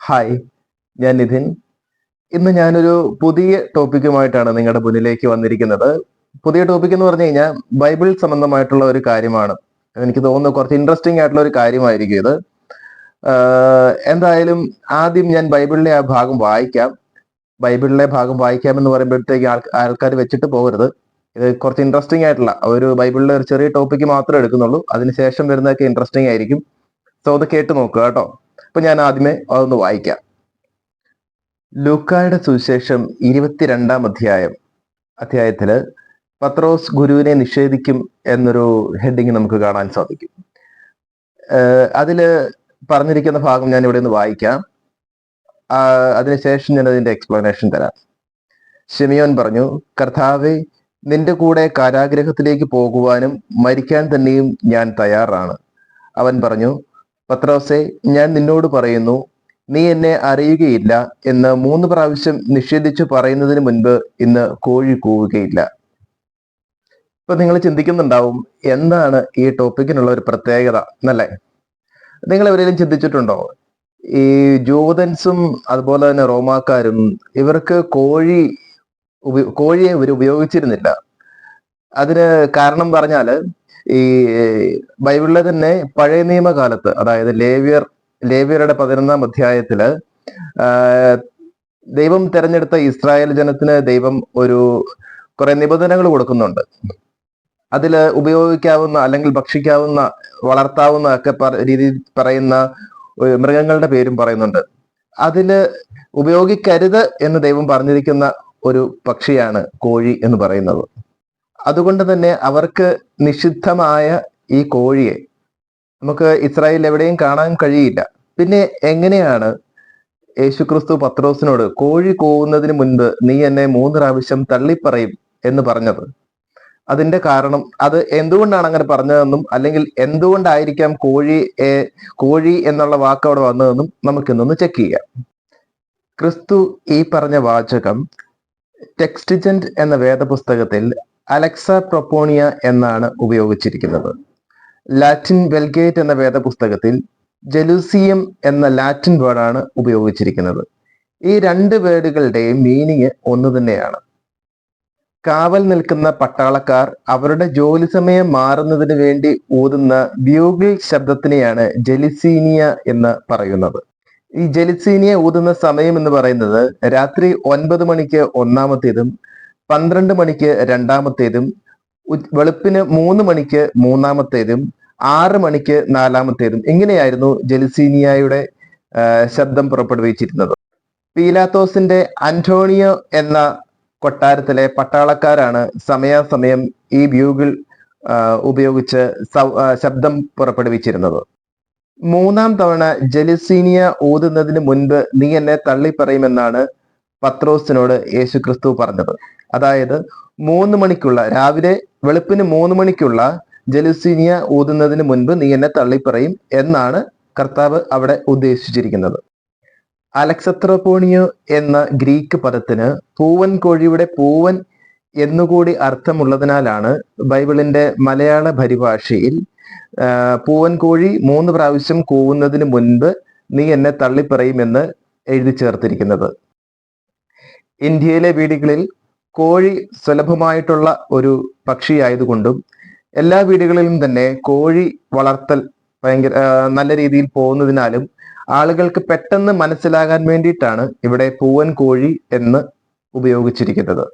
Hi ഞാൻ നിധിൻ. ഇന്ന് ഞാനൊരു പുതിയ ടോപ്പിക്കുമായിട്ടാണ് നിങ്ങളുടെ മുന്നിലേക്ക് വന്നിരിക്കുന്നത്. പുതിയ ടോപ്പിക് എന്ന് പറഞ്ഞു കഴിഞ്ഞാൽ ബൈബിൾ സംബന്ധമായിട്ടുള്ള ഒരു കാര്യമാണ്. എനിക്ക് തോന്നുന്നു കുറച്ച് ഇൻട്രസ്റ്റിംഗ് ആയിട്ടുള്ള ഒരു കാര്യമായിരിക്കും ഇത്. എന്തായാലും ആദ്യം ഞാൻ ബൈബിളിലെ ആ ഭാഗം വായിക്കാം. ബൈബിളിലെ ഭാഗം വായിക്കാം എന്ന് പറയുമ്പോഴത്തേക്ക് ആൾ ആൾക്കാർ വെച്ചിട്ട് പോകരുത്. ഇത് കുറച്ച് ഇൻട്രസ്റ്റിംഗ് ആയിട്ടുള്ള ഒരു ബൈബിളിലെ ഒരു ചെറിയ ടോപ്പിക്ക് മാത്രമേ എടുക്കുന്നുള്ളൂ. അതിനുശേഷം വരുന്നതൊക്കെ ഇൻട്രസ്റ്റിംഗ് ആയിരിക്കും. സോ അത് കേട്ട് നോക്കുക കേട്ടോ. അപ്പൊ ഞാൻ ആദ്യമേ അതൊന്ന് വായിക്കാം. ലൂക്കായുടെ സുവിശേഷം ഇരുപത്തിരണ്ടാം അധ്യായം അധ്യായത്തിൽ പത്രോസ് ഗുരുവിനെ നിഷേധിക്കും എന്നൊരു ഹെഡിങ് നമുക്ക് കാണാൻ സാധിക്കും. അതിൽ പറഞ്ഞിരിക്കുന്ന ഭാഗം ഞാൻ ഇവിടെ ഒന്ന് വായിക്കാം. അതിനുശേഷം ഞാൻ അതിന്റെ എക്സ്പ്ലനേഷൻ തരാം. ഷെമിയോൻ പറഞ്ഞു കർത്താവെ നിന്റെ കൂടെ കാരാഗ്രഹത്തിലേക്ക് പോകുവാനും മരിക്കാൻ തന്നെയും ഞാൻ തയ്യാറാണ്. അവൻ പറഞ്ഞു പത്രോസെ ഞാൻ നിന്നോട് പറയുന്നു നീ എന്നെ അറിയുകയില്ല എന്ന് മൂന്ന് പ്രാവശ്യം നിഷേധിച്ചു പറയുന്നതിന് മുൻപ് ഇന്ന് കോഴി കൂവുകയില്ല. ഇപ്പൊ നിങ്ങൾ ചിന്തിക്കുന്നുണ്ടാവും എന്താണ് ഈ ടോപ്പിക്കിനുള്ള ഒരു പ്രത്യേകത എന്നല്ലേ? നിങ്ങൾ എവിടെയെങ്കിലും ചിന്തിച്ചിട്ടുണ്ടോ? ഈ ജൂതൻസും അതുപോലെ തന്നെ റോമാക്കാരും ഇവർക്ക് കോഴി കോഴിയെ ഇവർ ഉപയോഗിച്ചിരുന്നില്ല. അതിന് കാരണം പറഞ്ഞാൽ ഈ ബൈബിളിലെ തന്നെ പഴയ നിയമകാലത്ത് അതായത് ലേവിയർ ലേവിയറുടെ പതിനൊന്നാം അധ്യായത്തിൽ ദൈവം തെരഞ്ഞെടുത്ത ഇസ്രായേൽ ജനത്തിന് ദൈവം ഒരു കുറെ നിബന്ധനകൾ കൊടുക്കുന്നുണ്ട്. അതിൽ ഉപയോഗിക്കാവുന്ന അല്ലെങ്കിൽ ഭക്ഷിക്കാവുന്ന വളർത്താവുന്ന ഒക്കെ രീതിയിൽ പറയുന്ന മൃഗങ്ങളുടെ പേരും പറയുന്നുണ്ട്. അതിൽ ഉപയോഗിക്കരുത് എന്ന് ദൈവം പറഞ്ഞിരിക്കുന്ന ഒരു പക്ഷിയാണ് കോഴി എന്ന് പറയുന്നത്. അതുകൊണ്ട് തന്നെ അവർക്ക് നിഷിദ്ധമായ ഈ കോഴിയെ നമുക്ക് ഇസ്രായേൽ എവിടെയും കാണാൻ കഴിയില്ല. പിന്നെ എങ്ങനെയാണ് യേശുക്രിസ്തു പത്രോസിനോട് കോഴി കോവുന്നതിന് മുൻപ് നീ എന്നെ മൂന്ന് പ്രാവശ്യം തള്ളിപ്പറയും എന്ന് പറഞ്ഞത്? അതിന്റെ കാരണം അത് എന്തുകൊണ്ടാണ് അങ്ങനെ പറഞ്ഞതെന്നും അല്ലെങ്കിൽ എന്തുകൊണ്ടായിരിക്കാം കോഴി കോഴി എന്നുള്ള വാക്ക് അവിടെ വന്നതെന്നും നമുക്കിന്നൊന്ന് ചെക്ക് ചെയ്യാം. ക്രിസ്തു ഈ പറഞ്ഞ വാചകം ടെക്സ്റ്റിജന്റ് എന്ന വേദപുസ്തകത്തിൽ അലക്സ പ്രൊപ്പോണിയ എന്നാണ് ഉപയോഗിച്ചിരിക്കുന്നത്. ലാറ്റിൻ വെൽഗേറ്റ് എന്ന വേദപുസ്തകത്തിൽ ജലൂസിയം എന്ന ലാറ്റിൻ വേർഡാണ് ഉപയോഗിച്ചിരിക്കുന്നത്. ഈ രണ്ട് വേർഡുകളുടെയും മീനിങ് ഒന്ന് തന്നെയാണ്. കാവൽ നിൽക്കുന്ന പട്ടാളക്കാർ അവരുടെ ജോലി സമയം മാറുന്നതിന് വേണ്ടി ഊതുന്ന ബ്യൂഗിൾ ശബ്ദത്തിനെയാണ് ജലിസീനിയ എന്ന് പറയുന്നത്. ഈ ജലിസീനിയ ഊതുന്ന സമയം എന്ന് പറയുന്നത് രാത്രി ഒൻപത് മണിക്ക് ഒന്നാമത്തേതും പന്ത്രണ്ട് മണിക്ക് രണ്ടാമത്തേതും വെളുപ്പിന് മൂന്ന് മണിക്ക് മൂന്നാമത്തേതും ആറ് മണിക്ക് നാലാമത്തേതും. ഇങ്ങനെയായിരുന്നു ജെലിസീനിയായുടെ ശബ്ദം പുറപ്പെടുവിച്ചിരുന്നത്. പീലാത്തോസിന്റെ അന്റോണിയോ എന്ന കൊട്ടാരത്തിലെ പട്ടാളക്കാരാണ് സമയാസമയം ഈ ബ്യൂഗിൾ ഉപയോഗിച്ച് ശബ്ദം പുറപ്പെടുവിച്ചിരുന്നത്. മൂന്നാം തവണ ജലിസീനിയ ഊതുന്നതിന് മുൻപ് നീ എന്നെ തള്ളിപ്പറയുമെന്നാണ് പത്രോസിനോട് യേശു ക്രിസ്തു പറഞ്ഞത്. അതായത് മൂന്ന് മണിക്കുള്ള രാവിലെ വെളുപ്പിന് മൂന്ന് മണിക്കുള്ള ജലുസീനിയ ഊതുന്നതിന് മുൻപ് നീ എന്നെ തള്ളിപ്പറയും എന്നാണ് കർത്താവ് അവിടെ ഉദ്ദേശിച്ചിരിക്കുന്നത്. അലക്സത്രോപോണിയോ എന്ന ഗ്രീക്ക് പദത്തിന് പൂവൻ കോഴിയുടെ പൂവൻ എന്നുകൂടി അർത്ഥമുള്ളതിനാലാണ് ബൈബിളിന്റെ മലയാള പരിഭാഷയിൽ പൂവൻ കോഴി മൂന്ന് പ്രാവശ്യം കൂവുന്നതിന് മുൻപ് നീ എന്നെ തള്ളിപ്പറയുമെന്ന് എഴുതി ചേർത്തിരിക്കുന്നത്. ഇന്ത്യയിലെ വീടുകളിൽ കോഴി സുലഭമായിട്ടുള്ള ഒരു പക്ഷിയായതുകൊണ്ടും എല്ലാ വീടുകളിലും തന്നെ കോഴി വളർത്തൽ ഭയങ്കര നല്ല രീതിയിൽ പോകുന്നതിനാലും ആളുകൾക്ക് പെട്ടെന്ന് മനസ്സിലാകാൻ വേണ്ടിയിട്ടാണ് ഇവിടെ പൂവൻ കോഴി എന്ന് ഉപയോഗിച്ചിരിക്കുന്നത്.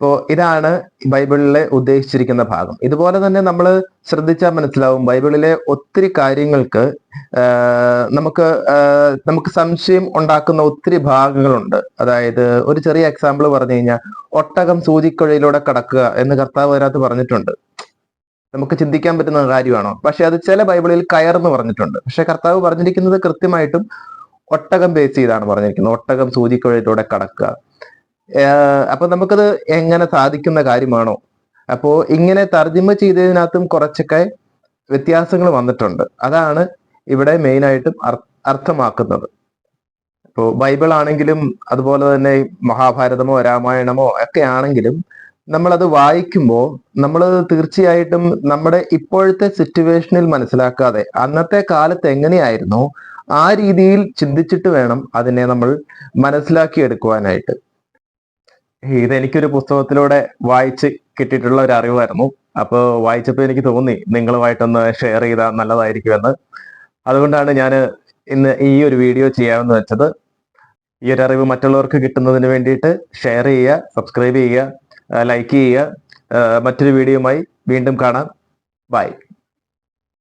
ഇപ്പോ ഇതാണ് ബൈബിളിലെ ഉദ്ദേശിച്ചിരിക്കുന്ന ഭാഗം. ഇതുപോലെ തന്നെ നമ്മൾ ശ്രദ്ധിച്ചാൽ മനസ്സിലാവും ബൈബിളിലെ ഒത്തിരി കാര്യങ്ങൾക്ക് നമുക്ക് നമുക്ക് സംശയം ഉണ്ടാക്കുന്ന ഒത്തിരി ഭാഗങ്ങളുണ്ട്. അതായത് ഒരു ചെറിയ എക്സാമ്പിൾ പറഞ്ഞു കഴിഞ്ഞാൽ ഒട്ടകം സൂചിക്കുഴയിലൂടെ കടക്കുക എന്ന് കർത്താവ് അതിനകത്ത് പറഞ്ഞിട്ടുണ്ട്. നമുക്ക് ചിന്തിക്കാൻ പറ്റുന്ന കാര്യമാണോ? പക്ഷെ അത് ചില ബൈബിളിൽ കയർന്ന് പറഞ്ഞിട്ടുണ്ട്. പക്ഷെ കർത്താവ് പറഞ്ഞിരിക്കുന്നത് കൃത്യമായിട്ടും ഒട്ടകം ബേസ് ചെയ്താണ് പറഞ്ഞിരിക്കുന്നത്. ഒട്ടകം സൂചിക്കുഴയിലൂടെ കടക്കുക. അപ്പൊ നമുക്കത് എങ്ങനെ സാധിക്കുന്ന കാര്യമാണോ? അപ്പോ ഇങ്ങനെ തർജിമ ചെയ്തതിനകത്തും കുറച്ചൊക്കെ വ്യത്യാസങ്ങൾ വന്നിട്ടുണ്ട്. അതാണ് ഇവിടെ മെയിൻ ആയിട്ടും അർത്ഥമാക്കുന്നത്. ഇപ്പോ ബൈബിൾ ആണെങ്കിലും അതുപോലെ തന്നെ മഹാഭാരതമോ രാമായണമോ ഒക്കെ ആണെങ്കിലും നമ്മളത് വായിക്കുമ്പോൾ നമ്മൾ തീർച്ചയായിട്ടും നമ്മുടെ ഇപ്പോഴത്തെ സിറ്റുവേഷനിൽ മനസ്സിലാക്കാതെ അന്നത്തെ കാലത്ത് എങ്ങനെയായിരുന്നോ ആ രീതിയിൽ ചിന്തിച്ചിട്ട് വേണം അതിനെ നമ്മൾ മനസ്സിലാക്കി മനസ്സിലാക്കിയെടുക്കുവാനായിട്ട്. ഇതെനിക്കൊരു പുസ്തകത്തിലൂടെ വായിച്ച് കിട്ടിയിട്ടുള്ള ഒരു അറിവായിരുന്നു. അപ്പോൾ വായിച്ചപ്പോൾ എനിക്ക് തോന്നി നിങ്ങളുമായിട്ടൊന്ന് ഷെയർ ചെയ്താൽ നല്ലതായിരിക്കുമെന്ന്. അതുകൊണ്ടാണ് ഞാൻ ഇന്ന് ഈ ഒരു വീഡിയോ ചെയ്യാമെന്ന് വെച്ചത്. ഈ ഒരു അറിവ് മറ്റുള്ളവർക്ക് കിട്ടുന്നതിന് വേണ്ടിയിട്ട് ഷെയർ ചെയ്യുക സബ്സ്ക്രൈബ് ചെയ്യുക ലൈക്ക് ചെയ്യുക. മറ്റൊരു വീഡിയോയുമായി വീണ്ടും കാണാം. ബൈ